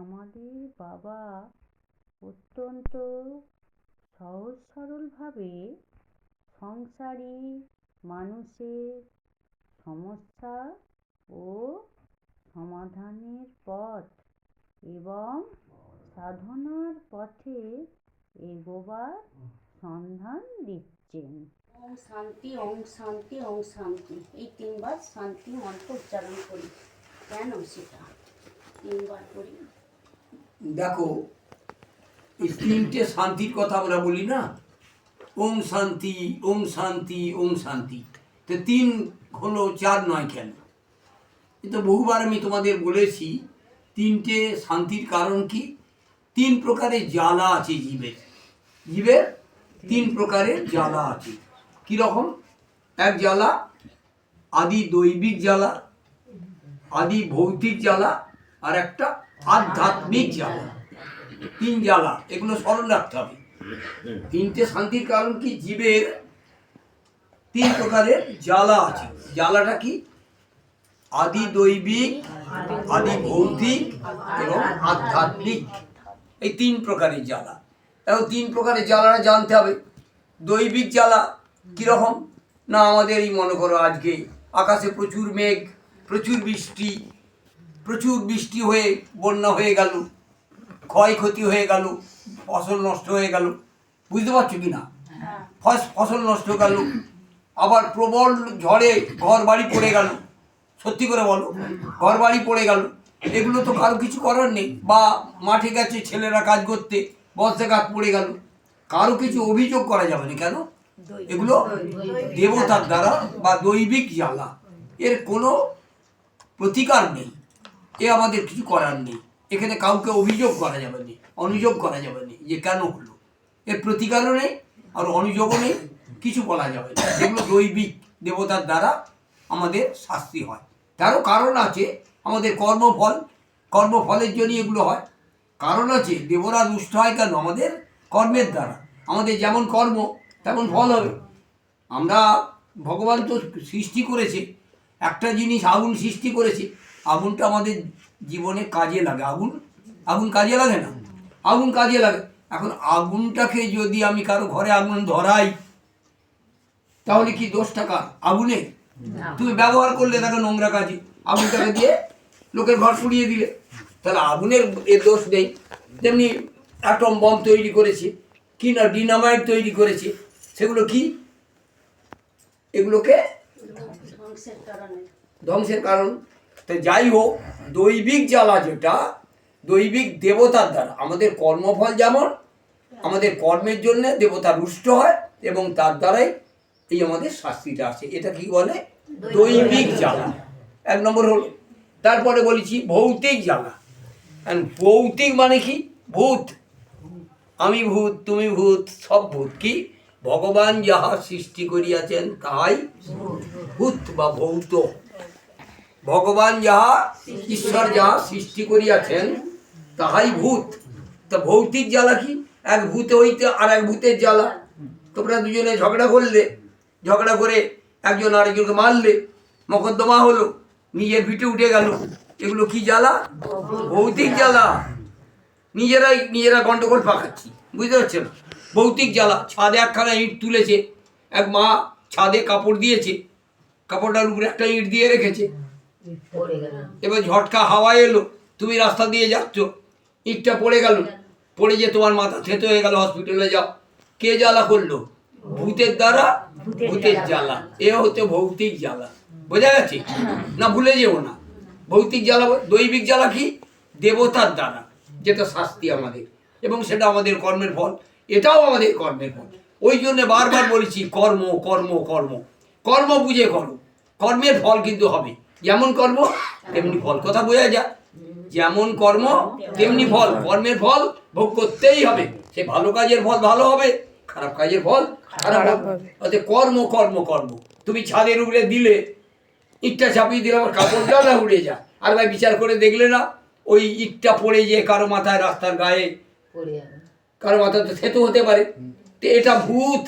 আমাদের বাবা অত্যন্ত সহজ সরলভাবে সংসারী মানুষের সমস্যা ও সমাধানের পথ এবং সাধনার পথে এগোবার সন্ধান দিচ্ছেন। ওম শান্তি ওম শান্তি ওম শান্তি। এই তিনবার শান্তি মন্ত্র উচ্চারণ করি। কেন সেটা? তিনবার করি। দেখো তিনটে শান্তির কথা আমরা বলি না। ওম শান্তি ওম শান্তি ওম শান্তি। তো তিন হলো চার নয় কেন? এ তো বহুবার আমি তোমাদের বলেছি, তিনটে শান্তির কারণ কি? তিন প্রকারের জ্বালা আছে জীবের। জীবের তিন প্রকারের জ্বালা আছে। কীরকম এক জ্বালা, আদি দৈবিক জ্বালা, আদি ভৌতিক জ্বালা, আর একটা আধ্যাত্মিক জ্বালা। তিন জ্বালা, এগুলো স্মরণ রাখতে হবে। তিনটে শান্তির কারণ কি? জীবের তিন প্রকারের জ্বালা আছে। জ্বালাটা কি? আদি দৈবিক আদি ভৌতিক এবং আধ্যাত্মিক। এই তিন প্রকারের জ্বালা। এখন তিন প্রকারের জ্বালাটা জানতে হবে। দৈবিক জ্বালা কীরকম? না, আমাদের এই মনে করো আজকে আকাশে প্রচুর মেঘ, প্রচুর বৃষ্টি প্রচুর বৃষ্টি হয়ে বন্যা হয়ে গেল ক্ষয়ক্ষতি হয়ে গেল ফসল নষ্ট হয়ে গেল। বুঝতে পারছ কি না? ফস- ফসল নষ্ট গেল আবার প্রবল ঝড়ে ঘর বাড়ি পড়ে গেল। সত্যি করে বলো ঘর বাড়ি পড়ে গেল। এগুলো তো কারও কিছু করার নেই। বা মাঠে গেছে ছেলেরা কাজ করতে বস্তাঘাত পড়ে গেল। কারও কিছু অভিযোগ করা যাবে না কেন? এগুলো দেবতার দ্বারা বা দৈবিক জ্বালা। এর কোনো প্রতিকার নেই। এ আমাদের কিছু করার নেই। এখানে কাউকে অভিযোগ করা যাবে না, অনুযোগ করা যাবে না। যে কেন হলো? এর প্রতিকারও নেই, আর অনুযোগও নেই, কিছু বলা যাবে না। এগুলো দৈবিক দেবতার দ্বারা আমাদের শাস্তি হয়। তারও কারণ আছে, আমাদের কর্মফল, কর্মফলের জন্য এগুলো হয়। কারণ আছে, দেবরা দুষ্ট হয় কেন? আমাদের কর্মের দ্বারা। আমাদের যেমন কর্ম, তেমন ফল হবে। আমরা ভগবান তো সৃষ্টি করেছে, একটা জিনিস আগুন সৃষ্টি করেছে আগুনটা আমাদের জীবনে কাজে লাগে। আগুন? আগুন কাজে লাগে না? আগুন কাজে লাগে। এখন আগুনটাকে যদি আমি কারও ঘরে আগুন ধরাই তাহলে কি দোষটা কার আগুনে? তুমি ব্যবহার করলে তাকে নোংরা কাজে। আগুনটাকে দিয়ে লোকের ঘর পুড়িয়ে দিলে। তাহলে আগুনের এ দোষ নেই। তেমনি অ্যাটম বম তৈরি করেছে কি না ডিনামাইট তৈরি করেছে সেগুলো কি? এগুলোকে ধ্বংসের ধ্বংসের কারণ। তো যাই হোক দৈবিক জ্বালা যেটা দৈবিক দেবতার দ্বারা আমাদের কর্মফল যেমন আমাদের কর্মের জন্য দেবতা রুষ্ট হয় এবং তার দ্বারাই এই আমাদের শাস্তিটা আসে। এটা কি বলে? দৈবিক জ্বালা। এক নম্বর হলো তারপরে বলেছি ভৌতিক জ্বালা। ভৌতিক মানে কি? ভূত। আমি ভূত তুমি ভূত সব ভূত কি? ভগবান যাহা সৃষ্টি করিয়াছেন তাহাই ভূত বা ভৌত। ভগবান যাহা ঈশ্বর যাহা সৃষ্টি করিয়াছেন তাহাই ভূত। তা ভৌতিক জ্বালা কি? এক ভূতে হইতে আর এক ভূতের জ্বালা। তোমরা দুজনে ঝগড়া করলে ঝগড়া করে একজন আরেকজনকে মারলে মকদ্দমা হলো নিজের ভিটে উঠে গেল। এগুলো কি জ্বালা? ভৌতিক জ্বালা। নিজেরাই নিজেরা গন্ডগোল পাকাচ্ছি বুঝতে পারছেন? ভৌতিক জ্বালা। ছাদে একখানা ইট তুলেছে এক মা ছাদে কাপড় দিয়েছে কাপড়টার উপরে একটা ইট দিয়ে রেখেছে। এবার ঝটকা হাওয়া এলো তুমি রাস্তা দিয়ে যাচ্ছ ইটটা পড়ে গেল পড়ে যে তোমার মাথা থেতো হয়ে গেল হসপিটালে যাও। কে জ্বালা করল? ভূতের দ্বারা? ভূতের জ্বালা। এ হচ্ছে ভৌতিক জ্বালা। বোঝা গেছে? না ভুলে যেও না। ভৌতিক জ্বালা বল- দৈবিক জ্বালা কি? দেবতার দ্বারা যেটা শাস্তি আমাদের। এবং সেটা আমাদের কর্মের ফল। এটাও আমাদের কর্মের ফল। ওই জন্য বারবার বলেছি কর্ম কর্ম কর্ম। কর্ম বুঝে করো। কর্মের ফল কিন্তু হবে। যেমন কর্ম তেমনি ফল। কথা বোঝা যায় যেমন কর্ম তেমনি ফল। কর্মের ফল ভোগ করতেই হবে। সে ভালো কাজের ফল ভালো হবে খারাপ কাজের ফল খারাপ হবে। কর্ম কর্ম কর্ম। তুমি ছাদের উপরে দিলে ইটটা চাপিয়ে দিলে আমার কাপড়টা না উড়ে যা আর ভাই বিচার করে দেখলে না ওই ইটটা পড়ে যে কারও মাথায় রাস্তার গায়ে কারও মাথায় তো থেতো হতে পারে। তো এটা ভূত।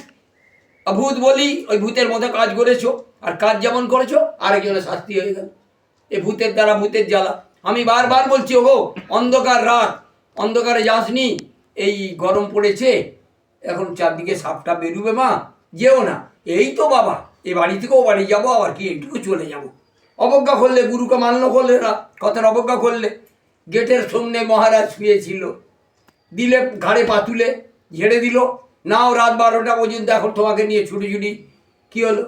ভূত বলি ওই ভূতের মতো কাজ করেছ। আর কাজ যেমন করেছ, আরেকজনের শাস্তি হয়ে গেল। এ ভূতের দ্বারা ভূতের জ্বালা। আমি বারবার বলছি, ওগো, অন্ধকার রাত, অন্ধকারে যাসনি, এই গরম পড়েছে, এখন চারদিকে সাপটা বেরুবে মা, যেও না। এই তো বাবা, এ বাড়ি থেকেও বাড়ি যাব, আবার কি এইটুকু চলে যাব। অবজ্ঞা করলে গুরুকে মান্য করলে না, কথার অবজ্ঞা করলে। গেটের সামনে মহারাজ শুয়েছিল। দিলে ঘাড়ে পাতুলে ঝেড়ে দিল। নাও রাত বারোটা পর্যন্ত এখন তোমাকে নিয়ে ছুটি ছুটি কী হলো?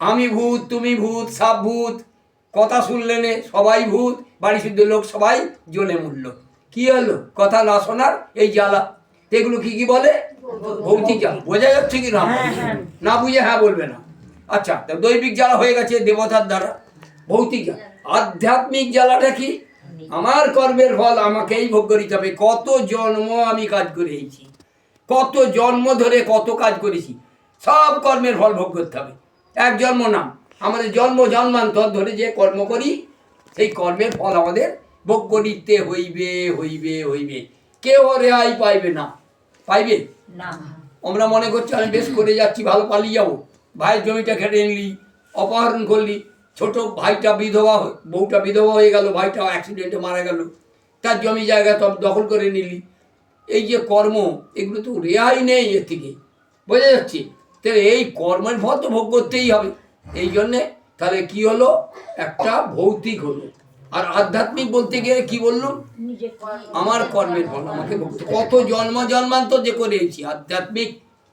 আমি ভূত তুমি ভূত সাপ ভূত। কথা শুনলে নে সবাই ভূত। বাড়ি শুদ্ধ লোক সবাই জ্বলে মরল কি হলো? কথা না শোনার এই জ্বালা। এগুলো কি কি বলে? ভৌতিক জ্বালা। বোঝা যাচ্ছে কি না? না বুঝে হ্যাঁ বলবে না। আচ্ছা তা দৈবিক জ্বালা হয়ে গেছে দেবতার দ্বারা। ভৌতিক জ্বালা। আধ্যাত্মিক জ্বালাটা কি? আমার কর্মের ফল আমাকেই ভোগ করিতে হবে। কত জন্ম আমি কাজ করেছি। কত জন্ম ধরে কত কাজ করেছি। সব কর্মের ফল ভোগ করতে হবে। এক জন্ম নাম। আমাদের জন্ম জন্মান্তর ধরে যে কর্ম করি সেই কর্মের ফল আমাদের ভোগ করিতে হইবে হইবে হইবে। কেউ রেহাই পাইবে না। পাইবে? না। আমরা মনে করছি আমি বেশ করে যাচ্ছি ভালো পালিয়ে যাব। ভাইয়ের জমিটা খেটে নিলি অপহরণ করলি ছোট ভাইটা বিধবা বউটা বিধবা হয়ে গেল ভাইটা অ্যাক্সিডেন্টে মারা গেল। তার জমি জায়গা সব দখল করে নিলি। এই যে কর্ম এগুলো তো রেহাই নেই এর থেকে। বোঝা যাচ্ছে? তাহলে এই কর্মের ফল তো ভোগ করতেই হবে। এই জন্যে তাহলে কি হলো? একটা ভৌতিক হলো। আর আধ্যাত্মিক বলতে গেলে কি বললাম? আমার কর্মের ফল আমাকে ভোগ কত জন্ম জন্মান্তর যে করেছি আধ্যাত্মিক।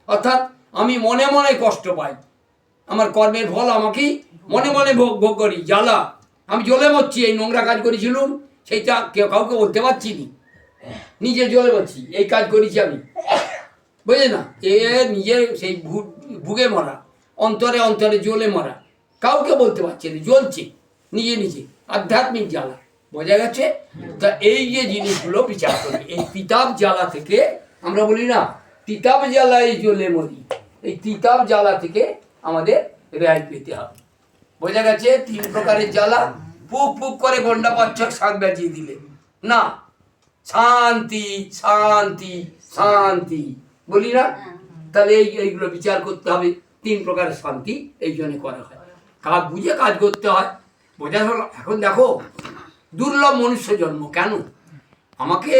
অর্থাৎ আমি মনে মনে কষ্ট পাই। আমার কর্মের ফল আমাকেই মনে মনে ভোগ ভোগ করি। জ্বালা। আমি জ্বলে মরছি এই নোংরা কাজ করেছিলুম। সেইটা কেউ কাউকে বলতে পারছি নি। নিজে জ্বলে মরছি এই কাজ করেছি আমি। বুঝলে না? এ নিজের সেই ভুগে মরা, অন্তরে অন্তরে জ্বলে মরা। কাউকে বলতে পারছে না, জ্বলছে, নিজে নিজে, আধ্যাত্মিক জ্বালা, বোঝা গেছে? তা এই যে জিনিসগুলো বিচার করবে, এই তিতাব জ্বালা থেকে আমরা বলি না, তিতাব জ্বালায় জ্বলে মরি, এই তিতাব জ্বালা থেকে আমাদের রেহাই পেতে হবে। বোঝা গেছে? তিন প্রকারের জ্বালা, পুক পুক করে গন্ডা পাচ্ছক শাক বাজিয়ে দিলে। না, শান্তি শান্তি শান্তি। বলি না তাহলে এই এইগুলো বিচার করতে হবে। তিন প্রকারের শান্তি এই জন্য করা হয়। কাজ বুঝে কাজ করতে হয়। বোঝা? এখন দেখো দুর্লভ মনুষ্য জন্ম কেন? আমাকে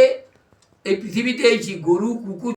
এই পৃথিবীতে এইছি গরু কুকুর